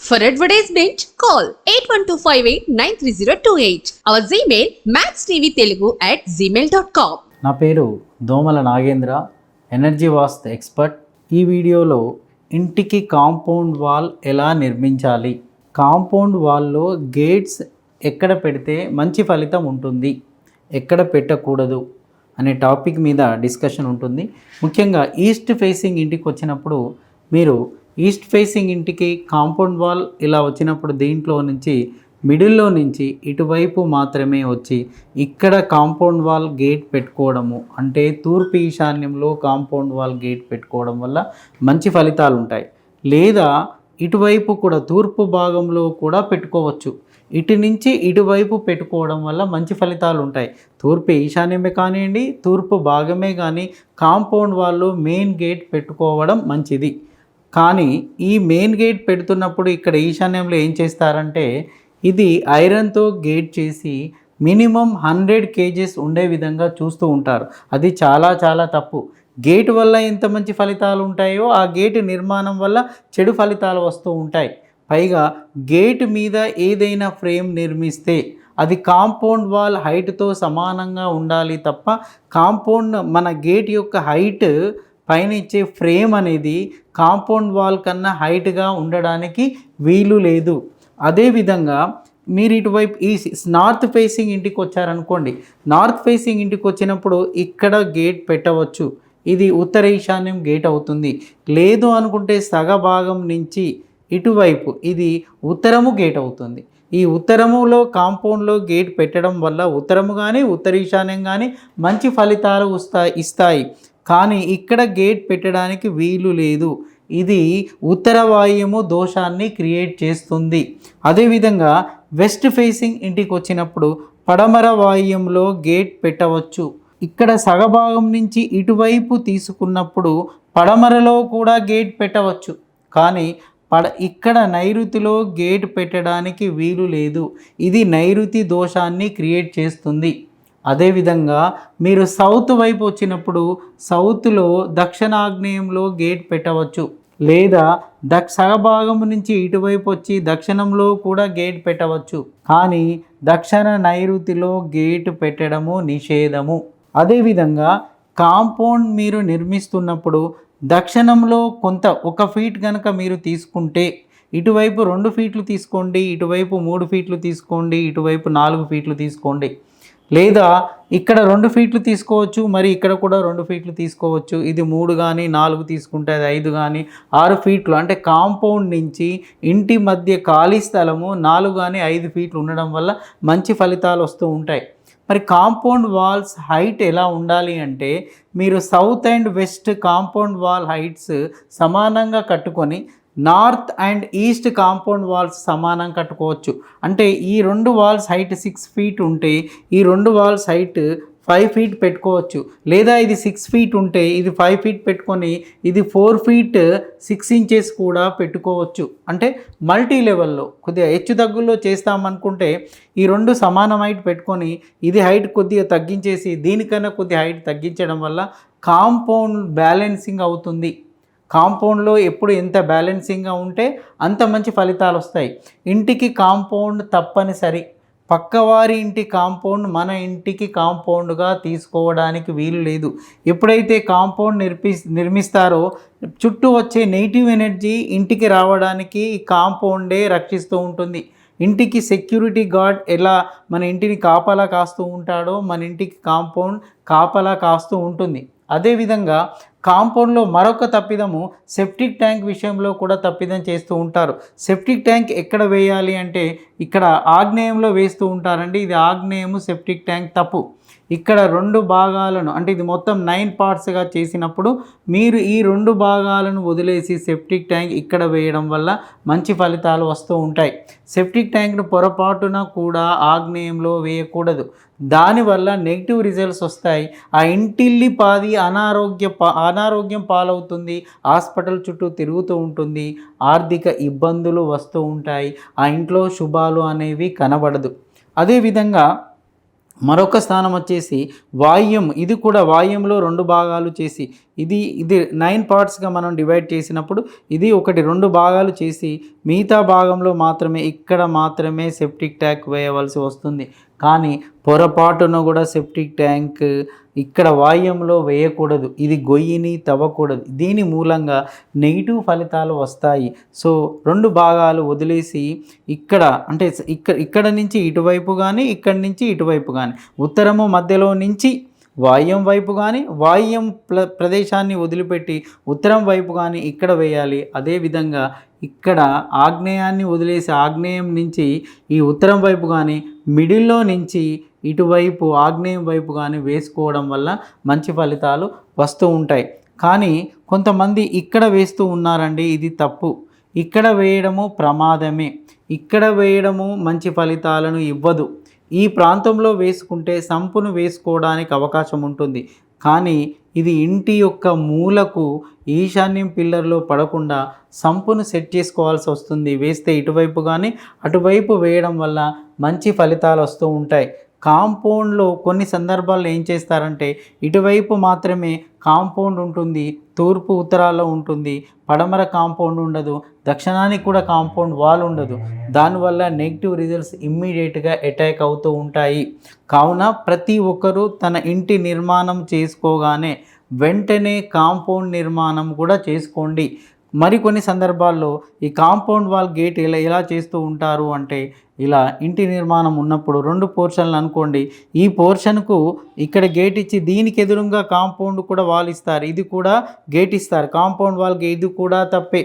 For advertisement, call 8125893028. Our Gmail, maxtvtelugu at gmail.com. నా పేరు దోమల నాగేంద్ర ఎనర్జీ వాస్త్ ఎక్స్పర్ట్ ఈ వీడియోలో ఇంటికి కాంపౌండ్ వాల్ ఎలా నిర్మించాలి? కాంపౌండ్ వాల్లో గేట్స్ ఎక్కడ పెడితే మంచి ఫలితం ఉంటుంది? ఎక్కడ పెట్టకూడదు? అనే టాపిక్ మీద డిస్కషన్ ఉంటుంది. ముఖ్యంగా ఈస్ట్ ఫేసింగ్ ఇంటికి వచ్చినప్పుడు మీరు ఈస్ట్ ఫేసింగ్ ఇంటికి కాంపౌండ్ వాల్ ఇలా వచ్చినప్పుడు దీంట్లో నుంచి మిడిల్లో నుంచి ఇటువైపు మాత్రమే వచ్చి ఇక్కడ కాంపౌండ్ వాల్ గేట్ పెట్టుకోవడము. అంటే తూర్పు ఈశాన్యంలో కాంపౌండ్ వాల్ గేట్ పెట్టుకోవడం వల్ల మంచి ఫలితాలు ఉంటాయి లేదా ఇటువైపు కూడా తూర్పు భాగంలో కూడా పెట్టుకోవచ్చు. ఇటు నుంచి ఇటువైపు పెట్టుకోవడం వల్ల మంచి ఫలితాలు ఉంటాయి తూర్పు ఈశాన్యమే కానివ్వండి తూర్పు భాగమే కానీ కాంపౌండ్ వాళ్ళు మెయిన్ గేట్ పెట్టుకోవడం మంచిది. కానీ ఈ మెయిన్ గేట్ పెడుతున్నప్పుడు ఇక్కడ ఈశాన్యంలో ఏం చేస్తారంటే ఇది ఐరన్తో గేట్ చేసి మినిమం హండ్రెడ్ కేజెస్ ఉండే విధంగా చూస్తూ ఉంటారు. అది చాలా చాలా తప్పు. గేట్ వల్ల ఎంత మంచి ఫలితాలు ఉంటాయో ఆ గేట్ నిర్మాణం వల్ల చెడు ఫలితాలు వస్తూ ఉంటాయి. పైగా గేట్ మీద ఏదైనా ఫ్రేమ్ నిర్మిస్తే అది కాంపౌండ్ వాల్ హైట్తో సమానంగా ఉండాలి తప్ప కాంపౌండ్ మన గేట్ యొక్క హైట్ పైన ఇచ్చే ఫ్రేమ్ అనేది కాంపౌండ్ వాల్ కన్నా హైట్గా ఉండడానికి వీలు లేదు. అదేవిధంగా మీరు ఇటువైపు ఈ నార్త్ ఫేసింగ్ ఇంటికి వచ్చారనుకోండి నార్త్ ఫేసింగ్ ఇంటికి వచ్చినప్పుడు ఇక్కడ గేట్ పెట్టవచ్చు. ఇది ఉత్తర ఈశాన్యం గేట్ అవుతుంది. లేదు అనుకుంటే సగ భాగం నుంచి ఇటువైపు ఇది ఉత్తరము గేట్ అవుతుంది. ఈ ఉత్తరములో కాంపౌండ్లో గేట్ పెట్టడం వల్ల ఉత్తరము కానీ ఉత్తర ఈశాన్యం కానీ మంచి ఫలితాలు వస్తాయి ఇస్తాయి. కానీ ఇక్కడ గేట్ పెట్టడానికి వీలు లేదు. ఇది ఉత్తర వాయుము దోషాన్ని క్రియేట్ చేస్తుంది. అదేవిధంగా వెస్ట్ ఫేసింగ్ ఇంటికి వచ్చినప్పుడు పడమర వాయుంలో గేట్ పెట్టవచ్చు. ఇక్కడ సగభాగం నుంచి ఇటువైపు తీసుకున్నప్పుడు పడమరలో కూడా గేట్ పెట్టవచ్చు. కానీ పడ ఇక్కడ నైరుతిలో గేట్ పెట్టడానికి వీలు లేదు. ఇది నైరుతి దోషాన్ని క్రియేట్ చేస్తుంది. అదేవిధంగా మీరు సౌత్ వైపు వచ్చినప్పుడు సౌత్లో దక్షిణాగ్నేయంలో గేట్ పెట్టవచ్చు. లేదా దక్ష సగభాగం నుంచి ఇటువైపు వచ్చి దక్షిణంలో కూడా గేట్ పెట్టవచ్చు. కానీ దక్షిణ నైరుతిలో గేట్ పెట్టడము నిషేధము. అదేవిధంగా కాంపౌండ్ మీరు నిర్మిస్తున్నప్పుడు దక్షిణంలో కొంత ఒక ఫీట్ కనుక మీరు తీసుకుంటే ఇటువైపు రెండు ఫీట్లు తీసుకోండి ఇటువైపు మూడు ఫీట్లు తీసుకోండి ఇటువైపు నాలుగు ఫీట్లు తీసుకోండి. లేదా ఇక్కడ రెండు ఫీట్లు తీసుకోవచ్చు మరి ఇక్కడ కూడా రెండు ఫీట్లు తీసుకోవచ్చు. ఇది మూడు కానీ నాలుగు తీసుకుంటే అది ఐదు కానీ ఆరు ఫీట్లు. అంటే కాంపౌండ్ నుంచి ఇంటి మధ్య ఖాళీ స్థలము నాలుగు కానీ ఐదు ఫీట్లు ఉండడం వల్ల మంచి ఫలితాలు వస్తూ ఉంటాయి. మరి కాంపౌండ్ వాల్స్ హైట్ ఎలా ఉండాలి అంటే మీరు south and west compound wall heights సమానంగా కట్టుకొని north and east compound walls సమానం కట్టుకోవచ్చు. అంటే ఈ రెండు వాల్స్ హైట్ సిక్స్ ఫీట్ ఉంటే ఈ రెండు వాల్స్ హైట్ ఫైవ్ ఫీట్ పెట్టుకోవచ్చు. లేదా ఇది సిక్స్ ఫీట్ ఉంటే ఇది ఫైవ్ ఫీట్ పెట్టుకొని ఇది ఫోర్ ఫీట్ సిక్స్ ఇంచెస్ కూడా పెట్టుకోవచ్చు. అంటే మల్టీ లెవెల్లో కొద్దిగా హెచ్చు తగ్గుల్లో చేస్తామనుకుంటే ఈ రెండు సమానం హైట్ పెట్టుకొని ఇది హైట్ కొద్దిగా తగ్గించేసి దీనికన్నా కొద్దిగా హైట్ తగ్గించడం వల్ల కాంపౌండ్ బ్యాలెన్సింగ్ అవుతుంది. కాంపౌండ్లో ఎప్పుడు ఎంత బ్యాలెన్సింగ్గా ఉంటే అంత మంచి ఫలితాలు వస్తాయి ఇంటికి కాంపౌండ్ తప్పనిసరి. పక్కవారి ఇంటి కాంపౌండ్ మన ఇంటికి కాంపౌండ్గా తీసుకోవడానికి వీలు లేదు. ఎప్పుడైతే కాంపౌండ్ నిర్మి నిర్మిస్తారో చుట్టూ వచ్చే నెగిటివ్ ఎనర్జీ ఇంటికి రావడానికి ఈ కాంపౌండే రక్షిస్తూ ఉంటుంది. ఇంటికి సెక్యూరిటీ గార్డ్ ఎలా మన ఇంటిని కాపలా కాస్తూ ఉంటాడో మన ఇంటికి కాంపౌండ్ కాపలా కాస్తూ ఉంటుంది. అదేవిధంగా కాంపౌండ్లో మరొక తప్పిదము సెప్టిక్ ట్యాంక్ విషయంలో కూడా తప్పిదం చేస్తూ ఉంటారు. సెప్టిక్ ట్యాంక్ ఎక్కడ వేయాలి అంటే ఇక్కడ ఆగ్నేయంలో వేస్తూ ఉంటారండి. ఇది ఆగ్నేయము సెప్టిక్ ట్యాంక్ తప్పు. ఇక్కడ రెండు భాగాలను అంటే ఇది మొత్తం నైన్ పార్ట్స్గా చేసినప్పుడు మీరు ఈ రెండు భాగాలను వదిలేసి సెప్టిక్ ట్యాంక్ ఇక్కడ వేయడం వల్ల మంచి ఫలితాలు వస్తూ ఉంటాయి. సెప్టిక్ ట్యాంక్ను పొరపాటున కూడా ఆగ్నేయంలో వేయకూడదు. దానివల్ల నెగిటివ్ రిజల్ట్స్ వస్తాయి. ఆ ఇంటిల్లి పాది అనారోగ్య అనారోగ్యం పాలవుతుంది. హాస్పిటల్ చుట్టూ తిరుగుతూ ఉంటుంది. ఆర్థిక ఇబ్బందులు వస్తూ ఉంటాయి. ఆ ఇంట్లో శుభాలు అనేవి కనబడదు. అదేవిధంగా మరొక స్థానం వచ్చేసి వాయుం. ఇది కూడా వాయుంలో రెండు భాగాలు చేసి ఇది ఇది నైన్ పార్ట్స్గా మనం డివైడ్ చేసినప్పుడు ఇది ఒకటి రెండు భాగాలు చేసి మిగతా భాగంలో మాత్రమే ఇక్కడ మాత్రమే సెప్టిక్ ట్యాంక్ వేయవలసి వస్తుంది. కానీ పొరపాటున కూడా సెప్టిక్ ట్యాంక్ ఇక్కడ వాయుంలో వేయకూడదు ఇది గొయ్యిని తవ్వకూడదు. దీని మూలంగా నెగిటివ్ ఫలితాలు వస్తాయి. సో రెండు భాగాలు వదిలేసి ఇక్కడ అంటే ఇక్కడ ఇక్కడ నుంచి ఇటువైపు కానీ ఇక్కడి నుంచి ఇటువైపు కానీ ఉత్తరము మధ్యలో నుంచి వాయుం వైపు కానీ వాయుం ప్ర ప్రదేశాన్ని వదిలిపెట్టి ఉత్తరం వైపు కానీ ఇక్కడ వేయాలి. అదేవిధంగా ఇక్కడ ఆగ్నేయాన్ని వదిలేసి ఆగ్నేయం నుంచి ఈ ఉత్తరం వైపు కానీ మిడిల్లో నుంచి ఇటువైపు ఆగ్నేయం వైపు కానీ వేసుకోవడం వల్ల మంచి ఫలితాలు వస్తూ ఉంటాయి. కానీ కొంతమంది ఇక్కడ వేస్తూ ఉన్నారండి ఇది తప్పు. ఇక్కడ వేయడము ప్రమాదమే. ఇక్కడ వేయడము మంచి ఫలితాలను ఇవ్వదు. ఈ ప్రాంతంలో వేసుకుంటే సంపును వేసుకోవడానికి అవకాశం ఉంటుంది. కానీ ఇది ఇంటి యొక్క మూలకు ఈశాన్యం పిల్లర్లో పడకుండా సంపును సెట్ చేసుకోవాల్సి వస్తుంది. వేస్తే ఇటువైపు కానీ అటువైపు వేయడం వల్ల మంచి ఫలితాలు వస్తూ ఉంటాయి. కాంపౌండ్లో కొన్ని సందర్భాల్లో ఏం చేస్తారంటే ఇటువైపు మాత్రమే కాంపౌండ్ ఉంటుంది తూర్పు ఉత్తరాల్లో ఉంటుంది పడమర కాంపౌండ్ ఉండదు దక్షిణానికి కూడా కాంపౌండ్ వాల్ ఉండదు. దానివల్ల నెగిటివ్ రిజల్ట్స్ ఇమ్మీడియట్గా అటాక్ అవుతూ ఉంటాయి. కావున ప్రతి ఒక్కరూ తన ఇంటి నిర్మాణం చేసుకోగానే వెంటనే కాంపౌండ్ నిర్మాణం కూడా చేసుకోండి. మరికొన్ని సందర్భాల్లో ఈ కాంపౌండ్ వాల్ గేట్ ఇలా ఎలా చేస్తూ ఉంటారు అంటే ఇలా ఇంటి నిర్మాణం ఉన్నప్పుడు రెండు పోర్షన్లు అనుకోండి. ఈ పోర్షన్కు ఇక్కడ గేట్ ఇచ్చి దీనికి ఎదురుగా కాంపౌండ్ కూడా వాల్ ఇస్తారు. ఇది కూడా గేట్ ఇస్తారు. కాంపౌండ్ వాల్ ఇది కూడా తప్పే.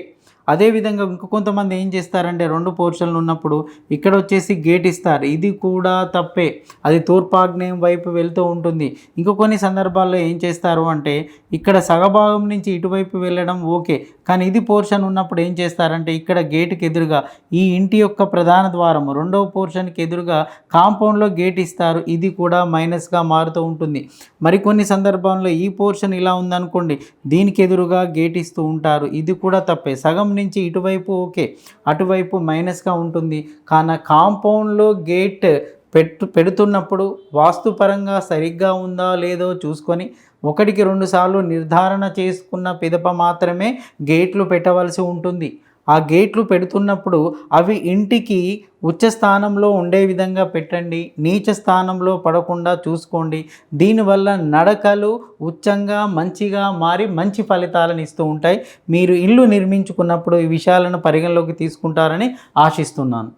అదేవిధంగా ఇంకో కొంతమంది ఏం చేస్తారంటే రెండు పోర్షన్లు ఉన్నప్పుడు ఇక్కడ వచ్చేసి గేట్ ఇస్తారు. ఇది కూడా తప్పే. అది తూర్పాగ్నేయం వైపు వెళ్తూ ఉంటుంది. ఇంకో కొన్ని సందర్భాల్లో ఏం చేస్తారు అంటే ఇక్కడ సగభాగం నుంచి ఇటువైపు వెళ్ళడం ఓకే. కానీ ఇది పోర్షన్ ఉన్నప్పుడు ఏం చేస్తారంటే ఇక్కడ గేటుకి ఎదురుగా ఈ ఇంటి యొక్క ప్రధాన ద్వారము రెండవ పోర్షన్కి ఎదురుగా కాంపౌండ్లో గేట్ ఇస్తారు. ఇది కూడా మైనస్గా మారుతూ ఉంటుంది. మరికొన్ని సందర్భాల్లో ఈ పోర్షన్ ఇలా ఉందనుకోండి దీనికి ఎదురుగా గేట్ ఇస్తూ ఉంటారు. ఇది కూడా తప్పే. సగం నుంచి ఇటువైపు ఓకే అటువైపు మైనస్గా ఉంటుంది. కానీ కాంపౌండ్లో గేట్ పెట్టు పెడుతున్నప్పుడు వాస్తుపరంగా సరిగ్గా ఉందా లేదో చూసుకొని ఒకటికి రెండుసార్లు నిర్ధారణ చేసుకున్న పిదప మాత్రమే గేట్లు పెట్టవలసి ఉంటుంది. ఆ గేట్లు పెడుతున్నప్పుడు అవి ఇంటికి ఉచ్చ స్థానంలో ఉండే విధంగా పెట్టండి నీచ స్థానంలో పడకుండా చూసుకోండి. దీనివల్ల నడకలు ఉచ్చంగా మంచిగా మారి మంచి ఫలితాలను ఇస్తూ ఉంటాయి. మీరు ఇల్లు నిర్మించుకున్నప్పుడు ఈ విషయాలను పరిగణలోకి తీసుకుంటారని ఆశిస్తున్నాను.